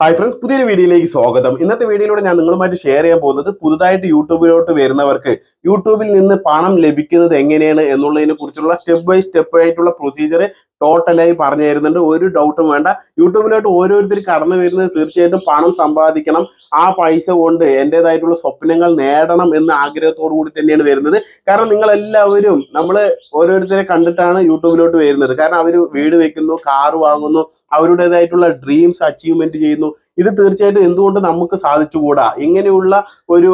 Hi friends പുതിയൊരു വീഡിയോയിലേക്ക് സ്വാഗതം. ഇന്നത്തെ വീഡിയോയിലൂടെ ഞാൻ നിങ്ങളുമായിട്ട് ഷെയർ ചെയ്യാൻ പോകുന്നത് പുതുതായിട്ട് യൂട്യൂബിലോട്ട് വരുന്നവർക്ക് യൂട്യൂബിൽ നിന്ന് പണം ലഭിക്കുന്നത് എങ്ങനെയാണ് എന്നുള്ളതിനെ കുറിച്ചുള്ള സ്റ്റെപ്പ് ബൈ സ്റ്റെപ്പ് ആയിട്ടുള്ള പ്രൊസീജിയർ ടോട്ടലായി പറഞ്ഞു തരുന്നുണ്ട്. ഒരു ഡൗട്ടും വേണ്ട. യൂട്യൂബിലോട്ട് ഓരോരുത്തർ കടന്നു വരുന്നത് തീർച്ചയായിട്ടും പണം സമ്പാദിക്കണം. ആ പൈസ കൊണ്ട് എന്റെതായിട്ടുള്ള സ്വപ്നങ്ങൾ നേടണം എന്ന ആഗ്രഹത്തോടു കൂടി തന്നെയാണ് വരുന്നത്. കാരണം നിങ്ങൾ എല്ലാവരും നമ്മൾ ഓരോരുത്തരെ കണ്ടിട്ടാണ് യൂട്യൂബിലോട്ട് വരുന്നത്. കാരണം അവർ വീട് വെക്കുന്നു കാറ് വാങ്ങുന്നു അവരുടേതായിട്ടുള്ള ഡ്രീംസ് അച്ചീവ്മെന്റ് ചെയ്യുന്നു. ഇത് തീർച്ചയായിട്ടും എന്തുകൊണ്ട് നമുക്ക് സാധിച്ചുകൂടാ? ഇങ്ങനെയുള്ള ഒരു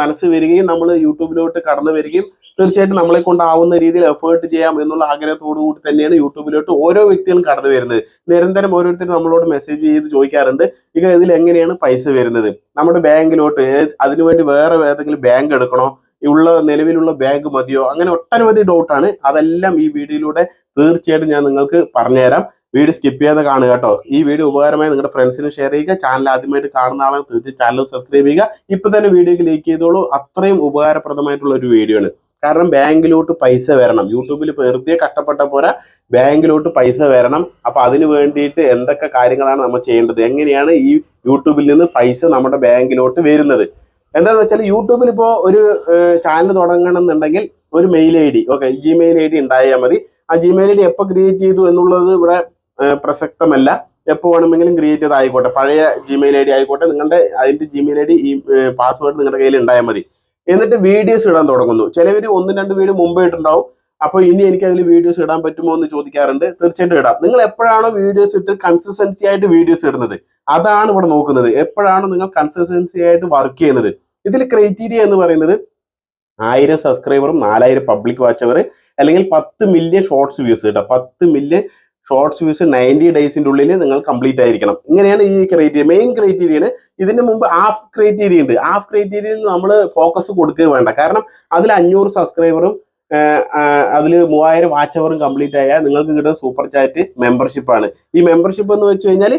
മനസ്സ് വരികയും നമ്മൾ യൂട്യൂബിലോട്ട് കടന്നു വരികയും തീർച്ചയായിട്ടും നമ്മളെ കൊണ്ടാവുന്ന രീതിയിൽ എഫേർട്ട് ചെയ്യാം എന്നുള്ള ആഗ്രഹത്തോടു കൂടി തന്നെയാണ് യൂട്യൂബിലോട്ട് ഓരോ വ്യക്തികളും കടന്നു വരുന്നത്. നിരന്തരം ഓരോരുത്തരും നമ്മളോട് മെസ്സേജ് ചെയ്ത് ചോദിക്കാറുണ്ട്. ഇക ഇതിൽ എങ്ങനെയാണ് പൈസ വരുന്നത്? നമ്മുടെ ബാങ്കിലോട്ട് അതിനുവേണ്ടി വേറെ ഏതെങ്കിലും ബാങ്ക് എടുക്കണോ? ഉള്ള നിലവിലുള്ള ബാങ്ക് മതിയോ? അങ്ങനെ ഒട്ടനവധി ഡൗട്ടാണ് അതെല്ലാം ഈ വീഡിയോയിലൂടെ തീർച്ചയായിട്ടും ഞാൻ നിങ്ങൾക്ക് പറഞ്ഞുതരാം. വീഡിയോ സ്കിപ്പ് ചെയ്യാതെ കാണുക കേട്ടോ. ഈ വീഡിയോ ഉപകാരമായി നിങ്ങളുടെ ഫ്രണ്ട്സിന് ഷെയർ ചെയ്യുക. ചാനൽ ആദ്യമായിട്ട് കാണുന്ന ആളാണ് തീർച്ചയായും ചാനൽ സബ്സ്ക്രൈബ് ചെയ്യുക. ഇപ്പൊ തന്നെ വീഡിയോക്ക് ലൈക്ക് ചെയ്തോളൂ. അത്രയും ഉപകാരപ്രദമായിട്ടുള്ള ഒരു വീഡിയോ ആണ്. കാരണം ബാങ്കിലോട്ട് പൈസ വരണം. യൂട്യൂബിൽ വെറുതെ കഷ്ടപ്പെട്ട പോരാ ബാങ്കിലോട്ട് പൈസ വരണം. അപ്പോൾ അതിന് വേണ്ടിയിട്ട് എന്തൊക്കെ കാര്യങ്ങളാണ് നമ്മൾ ചെയ്യേണ്ടത്? എങ്ങനെയാണ് ഈ യൂട്യൂബിൽ നിന്ന് പൈസ നമ്മുടെ ബാങ്കിലോട്ട് വരുന്നത്? എന്താന്ന് വെച്ചാൽ യൂട്യൂബിൽ ഇപ്പോൾ ഒരു ചാനൽ തുടങ്ങണം എന്നുണ്ടെങ്കിൽ ഒരു mail I D okay Gmail I D ഉണ്ടായാൽ മതി. ആ ജിമെയിൽ ഐ ഡി എപ്പോൾ ക്രിയേറ്റ് ചെയ്തു എന്നുള്ളത് ഇവിടെ പ്രസക്തമല്ല. എപ്പോൾ വേണമെങ്കിലും ക്രിയേറ്റ് ചെയ്ത് ആയിക്കോട്ടെ. പഴയ ജിമെയിൽ ഐ ഡി ആയിക്കോട്ടെ. നിങ്ങളുടെ അതിന്റെ ജിമെയിൽ ഐ ഡി ഈ പാസ്വേഡ് നിങ്ങളുടെ കയ്യിൽ ഉണ്ടായാൽ മതി. എന്നിട്ട് വീഡിയോസ് ഇടാൻ തുടങ്ങുന്നു. ചിലവർ ഒന്നും രണ്ട് വീഡിയോ മുമ്പേ ഇട്ടുണ്ടാവും അപ്പോൾ ഇനി എനിക്ക് അതിൽ വീഡിയോസ് ഇടാൻ പറ്റുമോ എന്ന് ചോദിക്കാറുണ്ട്. തീർച്ചയായിട്ടും ഇടാം. നിങ്ങൾ എപ്പോഴാണോ വീഡിയോസ് ഇട്ട് കൺസിസ്റ്റൻസി ആയിട്ട് വീഡിയോസ് ഇടുന്നത്? അതാണ് ഇവിടെ നോക്കുന്നത്. എപ്പോഴാണ് നിങ്ങൾ കൺസിസ്റ്റൻസി ആയിട്ട് വർക്ക് ചെയ്യുന്നത്? ഇതിൽ ക്രൈറ്റീരിയ എന്ന് പറയുന്നത് ആയിരം സബ്സ്ക്രൈബറും നാലായിരം പബ്ലിക് വാച്ചവർ അല്ലെങ്കിൽ പത്ത് മില്യൺ ഷോർട്സ് വ്യൂസ് കേട്ടോ പത്ത് മില്യൺ ഷോർട്സ് വ്യൂസ് നയന്റി ഡേയ്സിന്റെ ഉള്ളിൽ നിങ്ങൾ കംപ്ലീറ്റ് ആയിരിക്കണം. ഇങ്ങനെയാണ് ഈ ക്രൈറ്റീരിയ മെയിൻ ക്രൈറ്റീരിയയാണ് ഇതിന് മുമ്പ് ഹാഫ് ക്രൈറ്റീരിയ ഉണ്ട്. ഹാഫ് ക്രൈറ്റീരിയയിൽ നമ്മൾ ഫോക്കസ് കൊടുക്കുക വേണ്ട. കാരണം അതിൽ അഞ്ഞൂറ് സബ്സ്ക്രൈബറും അതിൽ മൂവായിരം വാച്ച് അവറും കംപ്ലീറ്റ് ആയാൽ നിങ്ങൾക്ക് കിട്ടുന്ന സൂപ്പർ ചാറ്റ് മെമ്പർഷിപ്പാണ് ഈ മെമ്പർഷിപ്പ് എന്ന് വെച്ച് കഴിഞ്ഞാൽ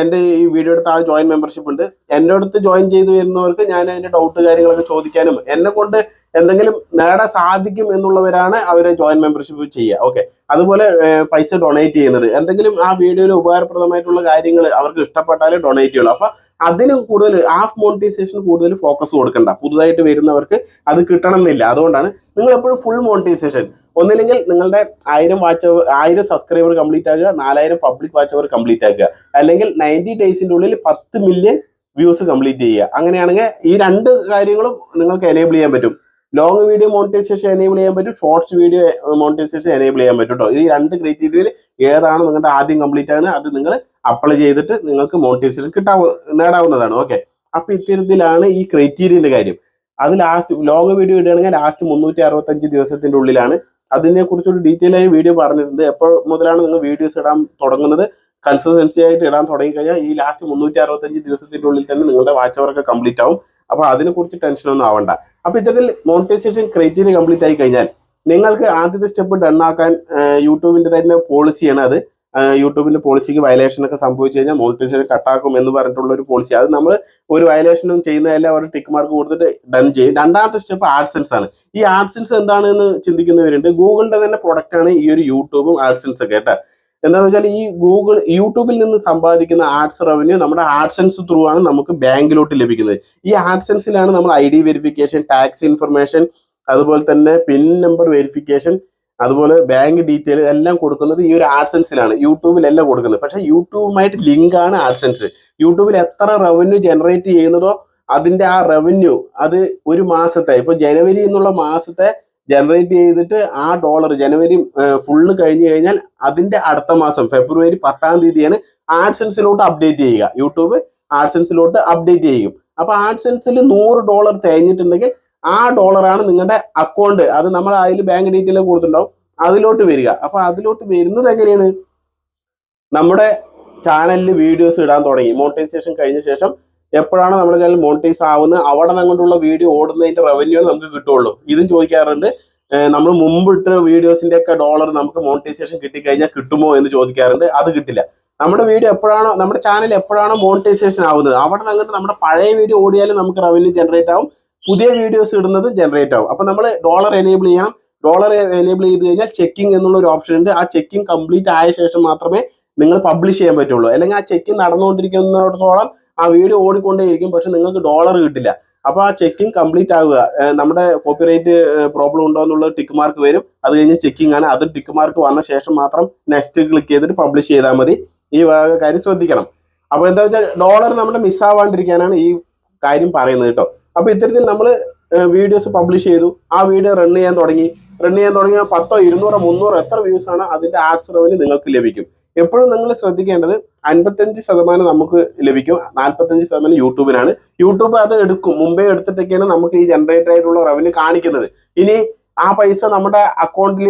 എന്റെ ഈ വീഡിയോയുടെ താഴെ ജോയിൻ മെമ്പർഷിപ്പ് ഉണ്ട്. എന്റെ അടുത്ത് ജോയിൻ ചെയ്ത് വരുന്നവർക്ക് ഞാൻ അതിന്റെ ഡൗട്ട് കാര്യങ്ങളൊക്കെ ചോദിക്കാനും എന്നെ കൊണ്ട് എന്തെങ്കിലും നേടാൻ സാധിക്കും എന്നുള്ളവരാണ് അവർ ജോയിൻ മെമ്പർഷിപ്പ് ചെയ്യുക. ഓക്കെ അതുപോലെ പൈസ ഡൊണേറ്റ് ചെയ്യുന്നത്. എന്തെങ്കിലും ആ വീഡിയോയിൽ ഉപകാരപ്രദമായിട്ടുള്ള കാര്യങ്ങൾ അവർക്ക് ഇഷ്ടപ്പെട്ടാലേ ഡൊണേറ്റ് ചെയ്യുള്ളൂ. അപ്പൊ അതിന് കൂടുതൽ ഹാഫ് മോണിറ്റൈസേഷൻ കൂടുതൽ ഫോക്കസ് കൊടുക്കണ്ട. പുതുതായിട്ട് വരുന്നവർക്ക് അത് കിട്ടണം എന്നില്ല അതുകൊണ്ടാണ് നിങ്ങൾ എപ്പോഴും ഫുൾ മോണിറ്റൈസേഷൻ ഒന്നില്ലെങ്കിൽ നിങ്ങളുടെ ആയിരം വാച്ച് അവർ ആയിരം സബ്സ്ക്രൈബർ കംപ്ലീറ്റ് ആക്കുക നാലായിരം പബ്ലിക് വാച്ച് അവർ കംപ്ലീറ്റ് ആക്കുക. അല്ലെങ്കിൽ നയന്റി ഡേയ്സിന്റെ ഉള്ളിൽ പത്ത് മില്യൺ വ്യൂസ് കംപ്ലീറ്റ് ചെയ്യുക. അങ്ങനെയാണെങ്കിൽ ഈ രണ്ട് കാര്യങ്ങളും നിങ്ങൾക്ക് എനേബിൾ ചെയ്യാൻ പറ്റും. ലോങ് വീഡിയോ മോണിറ്റൈസേഷൻ എനേബിൾ ചെയ്യാൻ പറ്റും ഷോർട്സ് വീഡിയോ മോണിറ്റൈസേഷൻ എനേബിൾ ചെയ്യാൻ പറ്റും കേട്ടോ ഈ രണ്ട് ക്രൈറ്റീരിയയിൽ ഏതാണ് നിങ്ങളുടെ ആദ്യം കംപ്ലീറ്റ് ആണ് അത് നിങ്ങൾ അപ്ലൈ ചെയ്തിട്ട് നിങ്ങൾക്ക് മോണിറ്റൈസേഷൻ കിട്ടാവ നേടാവുന്നതാണ്. ഓക്കെ അപ്പൊ ഇത്തരത്തിലാണ് ഈ ക്രൈറ്റീരിയന്റെ കാര്യം. അത് ലാസ്റ്റ് ലോങ് വീഡിയോ ഇടുകയാണെങ്കിൽ ലാസ്റ്റ് മുന്നൂറ്റി അറുപത്തഞ്ച് ദിവസത്തിന്റെ ഉള്ളിലാണ്. അതിനെ കുറിച്ചൊരു ഡീറ്റെയിൽ ആയി വീഡിയോ പറഞ്ഞിട്ടുണ്ട്. എപ്പോൾ മുതലാണ് നിങ്ങൾ വീഡിയോസ് ഇടാൻ തുടങ്ങുന്നത്? കൺസിസ്റ്റൻസി ആയിട്ട് ഇടാൻ തുടങ്ങിക്കഴിഞ്ഞാൽ ഈ ലാസ്റ്റ് മുന്നൂറ്റി അറുപത്തഞ്ച് ദിവസത്തിന്റെ ഉള്ളിൽ തന്നെ നിങ്ങളുടെ വാച്ച് അവർക്ക് കംപ്ലീറ്റ് ആവും. അപ്പൊ അതിനെക്കുറിച്ച് ടെൻഷനൊന്നും ആവണ്ട. അപ്പോൾ ഇത്തരത്തിൽ മോണിറ്റൈസേഷൻ ക്രൈറ്റീരിയ കംപ്ലീറ്റ് ആയി കഴിഞ്ഞാൽ നിങ്ങൾക്ക് ആദ്യത്തെ സ്റ്റെപ്പ് ഡൺ ആക്കാൻ യൂട്യൂബിന്റെ തന്നെ പോളിസിയാണ് അത്. യൂട്യൂബിന്റെ പോളിസിക്ക് വയലേഷൻ ഒക്കെ സംഭവിച്ചു കഴിഞ്ഞാൽ മോണിറ്റൈസേഷൻ കട്ടാക്കും എന്ന് പറഞ്ഞിട്ടുള്ള ഒരു പോളിസി അത് നമ്മൾ ഒരു വയലേഷനും ചെയ്യുന്നതല്ല അവർ ടിക്ക് മാർക്ക് കൊടുത്തിട്ട് ഡൺ ചെയ്യും. രണ്ടാമത്തെ സ്റ്റെപ്പ് ആഡ്സൻസ് ആണ്. ഈ ആഡ്സൻസ് എന്താണെന്ന് ചിന്തിക്കുന്നവരുണ്ട്. ഗൂഗിളിന്റെ തന്നെ പ്രൊഡക്റ്റ് ആണ് ഈ ഒരു യൂട്യൂബും ആഡ്സെൻസ് ഒക്കെ കേട്ടോ. എന്താണെന്ന് വെച്ചാൽ ഈ ഗൂഗിൾ യൂട്യൂബിൽ നിന്ന് സമ്പാദിക്കുന്ന ആഡ്സ് റവന്യൂ നമ്മുടെ ആഡ്സെൻസ് ത്രൂ ആണ് നമുക്ക് ബാങ്കിലോട്ട് ലഭിക്കുന്നത്. ഈ ആഡ്സെൻസിലാണ് നമ്മൾ I D verification tax information അതുപോലെ തന്നെ പിൻ നമ്പർ വെരിഫിക്കേഷൻ അതുപോലെ ബാങ്ക് ഡീറ്റെയിൽ എല്ലാം കൊടുക്കുന്നത് ഈ ഒരു ആഡ്സെൻസിലാണ് യൂട്യൂബിലല്ല കൊടുക്കുന്നത്. പക്ഷെ യൂട്യൂബുമായിട്ട് ലിങ്ക് ആണ് ആഡ്സെൻസ് യൂട്യൂബിൽ എത്ര റവന്യൂ ജനറേറ്റ് ചെയ്യുന്നതോ അതിന്റെ ആ റവന്യൂ അത് ഒരു മാസത്തെ ഇപ്പൊ ജനുവരി എന്നുള്ള മാസത്തെ ജനറേറ്റ് ചെയ്തിട്ട് ആ ഡോളർ ജനുവരി ഫുള്ള് കഴിഞ്ഞു കഴിഞ്ഞാൽ അതിന്റെ അടുത്ത മാസം ഫെബ്രുവരി പത്താം തീയതിയാണ് ആഡ്സെൻസിലോട്ട് അപ്ഡേറ്റ് ചെയ്യുക. യൂട്യൂബ് ആഡ്സെൻസിലോട്ട് അപ്ഡേറ്റ് ചെയ്യും. അപ്പൊ ആഡ്സെൻസിൽ നൂറ് ഡോളർ തേഞ്ഞിട്ടുണ്ടെങ്കിൽ ആ ഡോളറാണ് നിങ്ങളുടെ അക്കൗണ്ട് അത് നമ്മൾ അതിൽ ബാങ്ക് ഡീറ്റെയിൽ കൊടുത്തിട്ടുണ്ടാവും. അതിലോട്ട് വരിക. അപ്പൊ അതിലോട്ട് വരുന്നത് എങ്ങനെയാണ്? നമ്മുടെ ചാനലിൽ വീഡിയോസ് ഇടാൻ തുടങ്ങി. മോണിറ്റൈസേഷൻ കഴിഞ്ഞ ശേഷം എപ്പോഴാണ് നമ്മുടെ ചാനൽ മോണിറ്റൈസ് ആവുന്നത് അവിടെ നിന്നുകൊണ്ടുള്ള വീഡിയോ ഓടുന്നതിന്റെ റവന്യൂ നമുക്ക് കിട്ടുള്ളൂ ഇതും ചോദിക്കാറുണ്ട് നമ്മൾ മുമ്പ് ഇട്ട വീഡിയോസിന്റെ ഒക്കെ ഡോളർ നമുക്ക് മോണിറ്റൈസേഷൻ കിട്ടിക്കഴിഞ്ഞാൽ കിട്ടുമോ എന്ന് ചോദിക്കാറുണ്ട് അത് കിട്ടില്ല. നമ്മുടെ വീഡിയോ എപ്പോഴാണോ നമ്മുടെ ചാനൽ എപ്പോഴാണോ മോണിറ്റൈസേഷൻ ആവുന്നത് അവിടെ നിന്ന് അങ്ങോട്ട് നമ്മുടെ പഴയ വീഡിയോ ഓടിയാലും നമുക്ക് റവന്യൂ ജനറേറ്റ് ആവും പുതിയ വീഡിയോസ് ഇടുന്നത് ജനറേറ്റ് ആവും. അപ്പൊ നമ്മൾ ഡോളർ എനേബിൾ ചെയ്യണം ഡോളർ എനേബിൾ ചെയ്ത് കഴിഞ്ഞാൽ ചെക്കിംഗ് എന്നുള്ള ഒരു ഓപ്ഷൻ ഉണ്ട്. ആ ചെക്കിംഗ് കംപ്ലീറ്റ് ആയ ശേഷം മാത്രമേ നിങ്ങൾ പബ്ലിഷ് ചെയ്യാൻ പറ്റുള്ളൂ. അല്ലെങ്കിൽ ആ ചെക്കിംഗ് നടന്നുകൊണ്ടിരിക്കുന്നിടത്തോളം ആ വീഡിയോ ഓടിക്കൊണ്ടേയിരിക്കും പക്ഷെ നിങ്ങൾക്ക് ഡോളർ കിട്ടില്ല. അപ്പൊ ആ ചെക്കിംഗ് കംപ്ലീറ്റ് ആവുക. നമ്മുടെ കോപ്പിറൈറ്റ് പ്രോബ്ലം ഉണ്ടോ എന്നുള്ള ടിക്ക് മാർക്ക് വരും. അത് കഴിഞ്ഞ് ചെക്കിംഗ് ആണ്. അത് ടിക്ക് മാർക്ക് വന്ന ശേഷം മാത്രം നെക്സ്റ്റ് ക്ലിക്ക് ചെയ്തിട്ട് പബ്ലിഷ് ചെയ്താൽ മതി. ഈ കാര്യം ശ്രദ്ധിക്കണം. അപ്പൊ എന്താ വെച്ചാൽ ഡോളർ നമ്മുടെ മിസ്സാവാണ്ടിരിക്കാനാണ് ഈ കാര്യം പറയുന്നത് കേട്ടോ. അപ്പൊ ഇത്തരത്തിൽ നമ്മൾ വീഡിയോസ് പബ്ലിഷ് ചെയ്തു. ആ വീഡിയോ റൺ ചെയ്യാൻ തുടങ്ങി. റൺ ചെയ്യാൻ തുടങ്ങിയ പത്തോ ഇരുന്നൂറോ മുന്നൂറോ എത്ര വ്യൂസ് ആണ് അതിന്റെ ആഡ്സ് റവന്യൂ നിങ്ങൾക്ക് ലഭിക്കും. എപ്പോഴും നിങ്ങൾ ശ്രദ്ധിക്കേണ്ടത് അൻപത്തഞ്ച് ശതമാനം നമുക്ക് ലഭിക്കും. നാൽപ്പത്തഞ്ച് ശതമാനം യൂട്യൂബിനാണ്. യൂട്യൂബ് അത് എടുക്കും. മുമ്പേ എടുത്തിട്ടൊക്കെയാണ് നമുക്ക് ഈ ജനറേറ്റ് ആയിട്ടുള്ള റവന്യൂ കാണിക്കുന്നത്. ഇനി ആ പൈസ നമ്മുടെ അക്കൗണ്ടിൽ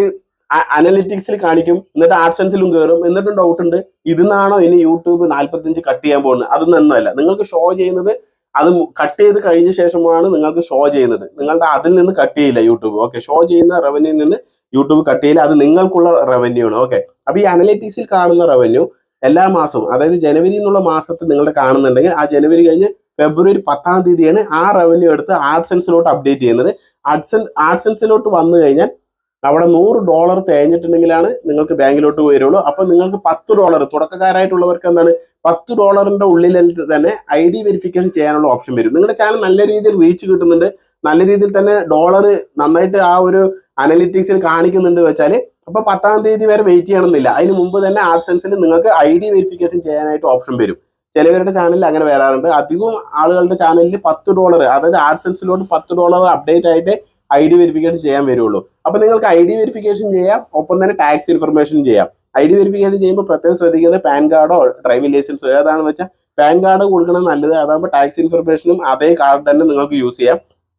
അനലിറ്റിക്സിൽ കാണിക്കും. എന്നിട്ട് ആഡ്സെൻസിലും കയറും എന്നിട്ടും ഡൗട്ട് ഉണ്ട്. ഇതിന്നാണോ ഇനി യൂട്യൂബ് നാൽപ്പത്തഞ്ച് കട്ട് ചെയ്യാൻ പോകുന്നത്? അതൊന്നും ഒന്നുമല്ല നിങ്ങൾക്ക് ഷോ ചെയ്യുന്നത് അത് കട്ട് ചെയ്ത് കഴിഞ്ഞ ശേഷമാണ് നിങ്ങൾക്ക് ഷോ ചെയ്യുന്നത്. നിങ്ങളുടെ അതിൽ നിന്ന് കട്ട് ചെയ്യില്ല യൂട്യൂബ്. ഓക്കെ ഷോ ചെയ്യുന്ന റവന്യൂ നിന്ന് യൂട്യൂബ് കട്ട് ചെയ്യില്ല അത് നിങ്ങൾക്കുള്ള റവന്യൂ ആണ്. ഓക്കെ അപ്പൊ ഈ അനലിറ്റിക്സിൽ കാണുന്ന റവന്യൂ എല്ലാ മാസവും അതായത് ജനുവരി എന്നുള്ള മാസത്തിൽ നിങ്ങളുടെ കാണുന്നുണ്ടെങ്കിൽ ആ ജനുവരി കഴിഞ്ഞ് ഫെബ്രുവരി പത്താം തീയതിയാണ് ആ റവന്യൂ എടുത്ത് ആഡ്സെൻസിലോട്ട് അപ്ഡേറ്റ് ചെയ്യുന്നത്. ആഡ്സെൻസ് ആഡ്സെൻസിലോട്ട് വന്നു കഴിഞ്ഞാൽ അവിടെ നൂറ് ഡോളർ തേഞ്ഞിട്ടുണ്ടെങ്കിലാണ് നിങ്ങൾക്ക് ബാങ്കിലോട്ട് വരുള്ളൂ. അപ്പൊ നിങ്ങൾക്ക് പത്ത് ഡോളർ തുടക്കക്കാരായിട്ടുള്ളവർക്ക് എന്താണ്? പത്ത് ഡോളറിന്റെ ഉള്ളിൽ തന്നെ ഐ ഡി വെരിഫിക്കേഷൻ ചെയ്യാനുള്ള ഓപ്ഷൻ വരും. നിങ്ങളുടെ ചാനൽ നല്ല രീതിയിൽ റീച്ച് കിട്ടുന്നുണ്ട്. നല്ല രീതിയിൽ തന്നെ ഡോളർ നന്നായിട്ട് ആ ഒരു അനലിറ്റിക്സിൽ കാണിക്കുന്നുണ്ട് വെച്ചാൽ അപ്പൊ പത്താം തീയതി വരെ വെയിറ്റ് ചെയ്യണമെന്നില്ല. അതിന് മുമ്പ് തന്നെ ആഡ്സെൻസിൽ നിങ്ങൾക്ക് ഐ ഡി വെരിഫിക്കേഷൻ ചെയ്യാനായിട്ട് ഓപ്ഷൻ വരും. ചിലവരുടെ ചാനലിൽ അങ്ങനെ വരാറുണ്ട്. അധികവും ആളുകളുടെ ചാനലിൽ പത്ത് ഡോളർ അതായത് ആഡ്സെൻസിലോട്ട് പത്ത് ഡോളർ അപ്ഡേറ്റ് ആയിട്ട് ഐ ഡി വെരിഫിക്കേഷൻ ചെയ്യാൻ വരുള്ളൂ. അപ്പൊ നിങ്ങൾക്ക് ഐ ഡി വെരിഫിക്കേഷൻ ചെയ്യാം ഒപ്പം തന്നെ ടാക്സ് ഇൻഫർമേഷൻ ചെയ്യാം. ഐ ഡി വെരിഫിക്കേഷൻ ചെയ്യുമ്പോൾ പ്രത്യേകം ശ്രദ്ധിക്കുന്നത് പാൻ കാർഡോ ഡ്രൈവിംഗ് ലൈസൻസോ ഏതാണെന്ന് വെച്ചാൽ പാൻ കാർഡ് കൊടുക്കണം നല്ലത് അതാകുമ്പോൾ ടാക്സ് ഇൻഫർമേഷനും അതേ കാർഡ് തന്നെ നിങ്ങൾക്ക് യൂസ് ചെയ്യാം.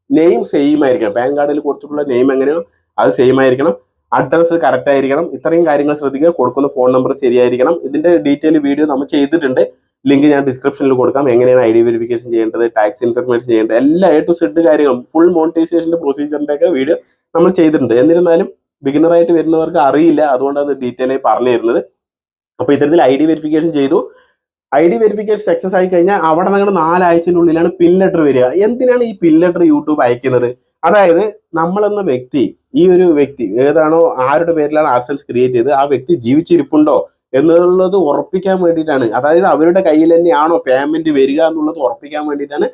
നെയിം സെയിം ആയിരിക്കണം. പാൻ കാർഡിൽ കൊടുത്തിട്ടുള്ള നെയിം എങ്ങനെയോ അത് സെയിം ആയിരിക്കണം. അഡ്രസ്സ് കറക്റ്റ് ആയിരിക്കണം. ഇത്രയും കാര്യങ്ങൾ ശ്രദ്ധിക്കുക. കൊടുക്കുന്ന ഫോൺ നമ്പർ ശരിയായിരിക്കണം. ഇതിന്റെ ഡീറ്റെയിൽ വീഡിയോ നമ്മൾ ചെയ്തിട്ടുണ്ട്. ലിങ്ക് ഞാൻ ഡിസ്ക്രിപ്ഷനിൽ കൊടുക്കാം. എങ്ങനെയാണ് ഐ ഡി വെരിഫിക്കേഷൻ ചെയ്യേണ്ടത് ടാക്സ് ഇൻഫർമേഷൻ ചെയ്യേണ്ടത് എല്ലാ എ ടു സെഡ് കാര്യങ്ങളും ഫുൾ മോണിറ്റൈസേഷന്റെ പ്രൊസീജിയറിന്റെ ഒക്കെ വീഡിയോ നമ്മൾ ചെയ്തിട്ടുണ്ട്. എന്നിരുന്നാലും ബിഗിനറായിട്ട് വരുന്നവർക്ക് അറിയില്ല. അതുകൊണ്ടാണ് ഡീറ്റെയിൽ ആയി പറഞ്ഞു തരുന്നത് അപ്പോൾ ഇത്തരത്തിൽ ഐ ഡി വെരിഫിക്കേഷൻ ചെയ്തു. ഐ ഡി വെരിഫിക്കേഷൻ സക്സസ് ആയി കഴിഞ്ഞാൽ അവിടെ നിങ്ങൾ നാലാഴ്ചയുടെ ഉള്ളിലാണ് പിൻ ലെറ്റർ വരിക. എന്തിനാണ് ഈ പിൻ ലെറ്റർ യൂട്യൂബ് അയക്കുന്നത്? അതായത് നമ്മളെന്ന വ്യക്തി ഈ ഒരു വ്യക്തി ഏതാണോ ആരുടെ പേരിലാണ് ആർസൻസ് ക്രിയേറ്റ് ചെയ്ത് ആ വ്യക്തി ജീവിച്ചിരിപ്പുണ്ടോ എന്നുള്ളത് ഉറപ്പിക്കാൻ വേണ്ടിയിട്ടാണ്. അതായത് അവരുടെ കയ്യിൽ തന്നെയാണോ പേയ്മെന്റ് വരിക എന്നുള്ളത് ഉറപ്പിക്കാൻ വേണ്ടിയിട്ടാണ്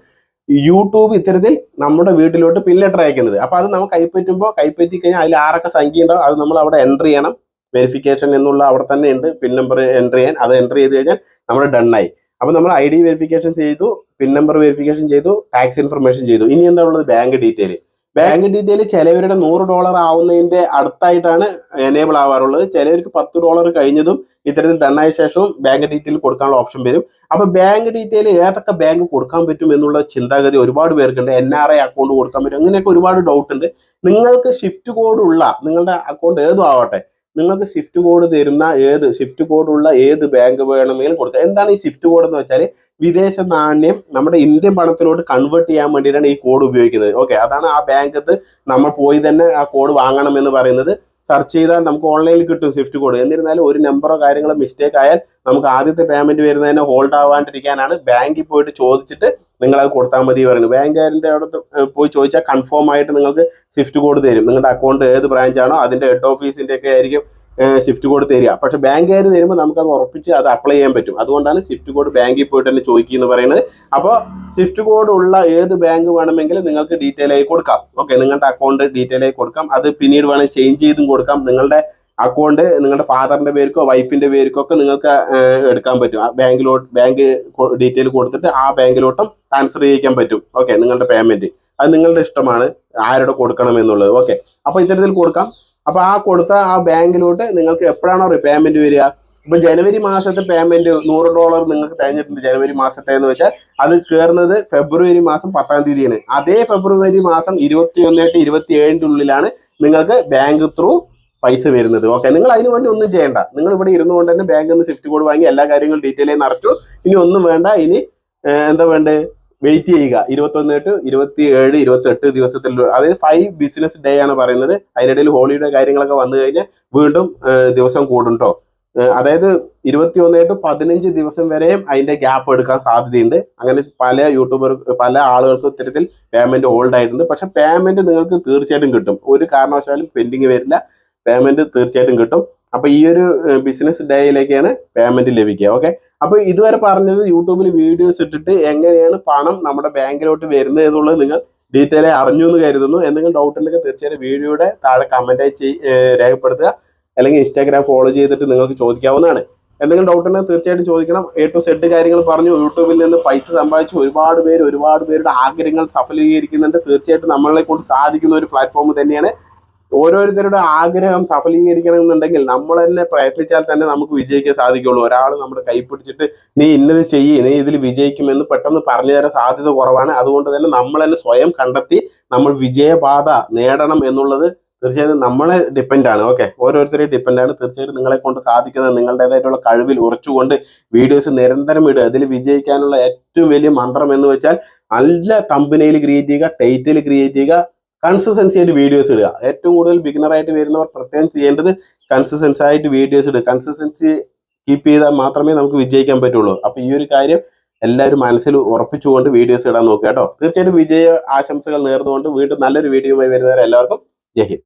യൂട്യൂബ് ഇത്തരത്തിൽ നമ്മുടെ വീട്ടിലോട്ട് പിൻ അയക്കുന്നത് അപ്പൊ അത് നമ്മൾ കൈപ്പറ്റുമ്പോൾ കൈപ്പറ്റി കഴിഞ്ഞാൽ അതിൽ ആരൊക്കെ സംഖ്യ ഉണ്ടോ അത് നമ്മൾ അവിടെ എൻട്രി ചെയ്യണം. വെരിഫിക്കേഷൻ എന്നുള്ള അവിടെ തന്നെ ഉണ്ട്. പിൻ നമ്പർ എന്റർ ചെയ്യാൻ. അത് എന്റർ ചെയ്ത് കഴിഞ്ഞാൽ നമ്മൾ ഡണ്ണായി അപ്പൊ നമ്മൾ ഐ ഡി വെരിഫിക്കേഷൻ ചെയ്തു പിൻ നമ്പർ വെരിഫിക്കേഷൻ ചെയ്തു ടാക്സ് ഇൻഫർമേഷൻ ചെയ്തു. ഇനി എന്താ ഉള്ളത്? ബാങ്ക് ഡീറ്റെയിൽ ബാങ്ക് ഡീറ്റെയിൽ ചിലവരുടെ നൂറ് ഡോളർ ആവുന്നതിന്റെ അടുത്തായിട്ടാണ് എനേബിൾ ആവാറുള്ളത്. ചിലവർക്ക് പത്ത് ഡോളർ കഴിഞ്ഞതും ഇത്തരത്തിൽ ഡണ്ണായ ശേഷവും ബാങ്ക് ഡീറ്റെയിൽ കൊടുക്കാനുള്ള ഓപ്ഷൻ വരും. അപ്പൊ ബാങ്ക് ഡീറ്റെയിൽ ഏതൊക്കെ ബാങ്ക് കൊടുക്കാൻ പറ്റും എന്നുള്ള ചിന്താഗതി ഒരുപാട് പേർക്കുണ്ട്. എൻ ആർ ഐ അക്കൗണ്ട് കൊടുക്കാൻ പറ്റും. അങ്ങനെയൊക്കെ ഒരുപാട് ഡൗട്ട് ഉണ്ട്. നിങ്ങൾക്ക് ഷിഫ്റ്റ് കോഡ് ഉള്ള നിങ്ങളുടെ അക്കൗണ്ട് ഏതും ആവട്ടെ. നിങ്ങൾക്ക് സ്വിഫ്റ്റ് കോഡ് തരുന്ന ഏത് സ്വിഫ്റ്റ് കോഡുള്ള ഏത് ബാങ്ക് വേണമെങ്കിലും കൊടുക്കാം. എന്താണ് ഈ സ്വിഫ്റ്റ് കോഡ് എന്ന് വെച്ചാൽ വിദേശ നാണ്യം നമ്മുടെ ഇന്ത്യൻ പണത്തിലോട്ട് കൺവേർട്ട് ചെയ്യാൻ വേണ്ടിയിട്ടാണ് ഈ കോഡ് ഉപയോഗിക്കുന്നത്. ഓക്കെ അതാണ് ആ ബാങ്കത്ത് നമ്മൾ പോയി തന്നെ ആ കോഡ് വാങ്ങണം എന്ന് പറയുന്നത്. സെർച്ച് ചെയ്താൽ നമുക്ക് ഓൺലൈനിൽ കിട്ടും സ്വിഫ്റ്റ് കോഡ് എന്നിരുന്നാലും ഒരു നമ്പറോ കാര്യങ്ങളോ മിസ്റ്റേക്ക് ആയാൽ നമുക്ക് ആദ്യത്തെ പേയ്മെന്റ് വരുന്നതിന് ഹോൾഡ് ആവാണ്ടിരിക്കാനാണ് ബാങ്കിൽ പോയിട്ട് ചോദിച്ചിട്ട് നിങ്ങൾ അത് കൊടുത്താൽ മതി പറയുന്നത് ബാങ്കുകാരന്റെ അവിടെ പോയി ചോദിച്ചാൽ കൺഫേം ആയിട്ട് നിങ്ങൾക്ക് സ്വിഫ്റ്റ് കോഡ് തരും. നിങ്ങളുടെ അക്കൗണ്ട് ഏത് ബ്രാഞ്ചാണോ അതിന്റെ ഹെഡ് ഓഫീസിന്റെ ഒക്കെ ആയിരിക്കും സ്വിഫ്റ്റ് കോഡ് തരിക. പക്ഷെ ബാങ്കുകാർ തരുമ്പോൾ നമുക്കത് ഉറപ്പിച്ച് അത് അപ്ലൈ ചെയ്യാൻ പറ്റും. അതുകൊണ്ടാണ് സ്വിഫ്റ്റ് കോഡ് ബാങ്കിൽ പോയിട്ട് തന്നെ ചോദിക്കുക പറയുന്നത്. അപ്പോൾ സ്വിഫ്റ്റ് കോഡ് ഉള്ള ഏത് ബാങ്ക് വേണമെങ്കിലും നിങ്ങൾക്ക് ഡീറ്റെയിൽ ആയി കൊടുക്കാം. ഓക്കെ നിങ്ങളുടെ അക്കൗണ്ട് ഡീറ്റെയിൽ ആയി കൊടുക്കാം. അത് പിന്നീട് വേണമെങ്കിൽ ചേഞ്ച് ചെയ്തും കൊടുക്കാം. നിങ്ങളുടെ അക്കൗണ്ട് നിങ്ങളുടെ ഫാദറിന്റെ പേർക്കോ വൈഫിന്റെ പേർക്കോ ഒക്കെ നിങ്ങൾക്ക് എടുക്കാൻ പറ്റും. ആ ബാങ്കിലോട്ട് ബാങ്ക് ഡീറ്റെയിൽ കൊടുത്തിട്ട് ആ ബാങ്കിലോട്ടും ട്രാൻസ്ഫർ ചെയ്യിക്കാൻ പറ്റും. ഓക്കെ നിങ്ങളുടെ പേയ്മെന്റ് അത് നിങ്ങളുടെ ഇഷ്ടമാണ്. ആരോട് കൊടുക്കണം എന്നുള്ളത്. ഓക്കെ അപ്പൊ ഇത്തരത്തിൽ കൊടുക്കാം. അപ്പൊ ആ കൊടുത്ത ആ ബാങ്കിലോട്ട് നിങ്ങൾക്ക് എപ്പോഴാണോ പേയ്മെന്റ് വരിക? ഇപ്പൊ ജനുവരി മാസത്തെ പേയ്മെന്റ് നൂറ് ഡോളർ നിങ്ങൾക്ക് കഴിഞ്ഞിട്ടുണ്ട് ജനുവരി മാസത്തെ എന്ന് വെച്ചാൽ അത് കയറുന്നത് ഫെബ്രുവരി മാസം പത്താം തീയതിയാണ്. അതേ ഫെബ്രുവരി മാസം ഇരുപത്തി ഒന്ന് തൊട്ട് ഇരുപത്തി ഏഴിന്റെ ഉള്ളിലാണ് നിങ്ങൾക്ക് ബാങ്ക് ത്രൂ പൈസ വരുന്നത്. ഓക്കെ നിങ്ങൾ അതിന് വേണ്ടി ഒന്നും ചെയ്യേണ്ട. നിങ്ങൾ ഇവിടെ ഇരുന്നു കൊണ്ട് തന്നെ ബാങ്കിൽ നിന്ന് സ്വിഫ്റ്റ് കോഡ് വാങ്ങി എല്ലാ കാര്യങ്ങളും ഡീറ്റെയിൽ ആയി നിറച്ചു. ഇനി ഒന്നും വേണ്ട. ഇനി എന്താ വേണ്ടേ? വെയിറ്റ് ചെയ്യുക. ഇരുപത്തൊന്ന് ടു ഇരുപത്തി ഏഴ് ഇരുപത്തി എട്ട് ദിവസത്തിൽ അതായത് ഫൈവ് ബിസിനസ് ഡേ ആണ് പറയുന്നത്. അതിനിടയിൽ ഹോളിഡേ കാര്യങ്ങളൊക്കെ വന്നു കഴിഞ്ഞാൽ വീണ്ടും ദിവസം ഏഹ്, അതായത് ഇരുപത്തി ഒന്ന് ടു പതിനഞ്ച് ദിവസം വരെയും അതിന്റെ ഗ്യാപ്പ് എടുക്കാൻ സാധ്യതയുണ്ട്. അങ്ങനെ പല യൂട്യൂബർ പല ആളുകൾക്കും ഇത്തരത്തിൽ പേയ്മെന്റ് ഹോൾഡ് ആയിട്ടുണ്ട്. പക്ഷെ പേയ്മെന്റ് നിങ്ങൾക്ക് തീർച്ചയായിട്ടും കിട്ടും. ഒരു കാരണവശാലും പെൻഡിങ് വരില്ല. പേയ്മെന്റ് തീർച്ചയായിട്ടും കിട്ടും. അപ്പൊ ഈ ഒരു ബിസിനസ് ഡേയിലേക്കാണ് പേയ്മെന്റ് ലഭിക്കുക. ഓക്കെ അപ്പൊ ഇതുവരെ പറഞ്ഞത് യൂട്യൂബിൽ വീഡിയോസ് ഇട്ടിട്ട് എങ്ങനെയാണ് പണം നമ്മുടെ ബാങ്കിലോട്ട് വരുന്നത് എന്നുള്ളത് നിങ്ങൾ ഡീറ്റെയിൽ അറിഞ്ഞു എന്ന് കരുതുന്നു. എന്തെങ്കിലും ഡൗട്ട് ഉണ്ടെങ്കിൽ തീർച്ചയായും വീഡിയോയുടെ താഴെ കമന്റായി രേഖപ്പെടുത്തുക. അല്ലെങ്കിൽ ഇൻസ്റ്റാഗ്രാം ഫോളോ ചെയ്തിട്ട് നിങ്ങൾക്ക് ചോദിക്കാവുന്നതാണ്. എന്തെങ്കിലും ഡൗട്ട് ഉണ്ടെങ്കിൽ തീർച്ചയായിട്ടും ചോദിക്കണം. എ ടു സെഡ് കാര്യങ്ങൾ പറഞ്ഞു. യൂട്യൂബിൽ നിന്ന് പൈസ സമ്പാദിച്ച് ഒരുപാട് പേര് ഒരുപാട് പേരുടെ ആഗ്രഹങ്ങൾ സഫലീകരിക്കുന്നുണ്ട്. തീർച്ചയായിട്ടും നമ്മളെ കൊണ്ട് സാധിക്കുന്ന ഒരു പ്ലാറ്റ്ഫോം തന്നെയാണ് ഓരോരുത്തരുടെ ആഗ്രഹം സഫലീകരിക്കണമെന്നുണ്ടെങ്കിൽ നമ്മൾ തന്നെ പ്രയത്നിച്ചാൽ തന്നെ നമുക്ക് വിജയിക്കാൻ സാധിക്കുള്ളൂ ഒരാൾ നമ്മുടെ കൈ പിടിച്ചിട്ട് നീ ഇന്നത് ചെയ്യ് നീ ഇതിൽ വിജയിക്കുമെന്ന് പെട്ടെന്ന് പറഞ്ഞു തരാൻ സാധ്യത കുറവാണ്. അതുകൊണ്ട് തന്നെ നമ്മൾ തന്നെ സ്വയം കണ്ടെത്തി നമ്മൾ വിജയപാത നേടണം എന്നുള്ളത് തീർച്ചയായിട്ടും നമ്മളെ ഡിപ്പെൻഡ് ആണ്. ഓക്കെ ഓരോരുത്തരെയും ഡിപ്പെൻഡ് ആണ്. തീർച്ചയായിട്ടും നിങ്ങളെ കൊണ്ട് സാധിക്കുന്നത് നിങ്ങളുടേതായിട്ടുള്ള കഴിവിൽ ഉറച്ചുകൊണ്ട് വീഡിയോസ് നിരന്തരം ഇടുക. അതിൽ വിജയിക്കാനുള്ള ഏറ്റവും വലിയ മന്ത്രം എന്ന് വെച്ചാൽ നല്ല തമ്പനയിൽ ക്രിയേറ്റ് ചെയ്യുക ടൈറ്റിൽ ക്രിയേറ്റ് ചെയ്യുക കൺസിസ്റ്റൻസി ആയിട്ട് വീഡിയോസ് ഇടുക. ഏറ്റവും കൂടുതൽ ബിഗിനർ ആയിട്ട് വരുന്നവർ പ്രത്യേകം ചെയ്യേണ്ടത് കൺസിസ്റ്റൻസ് ആയിട്ട് വീഡിയോസ് ഇടുക. കൺസിസ്റ്റൻസി കീപ്പ് ചെയ്താൽ മാത്രമേ നമുക്ക് വിജയിക്കാൻ പറ്റുള്ളൂ. അപ്പൊ ഈ ഒരു കാര്യം എല്ലാവരും മനസ്സിൽ ഉറപ്പിച്ചുകൊണ്ട് വീഡിയോസ് ഇടാൻ നോക്കുക കേട്ടോ. തീർച്ചയായിട്ടും വിജയ ആശംസകൾ നേർന്നുകൊണ്ട് വീണ്ടും നല്ലൊരു വീഡിയോയുമായി വരുന്നവരെ എല്ലാവർക്കും ജയ്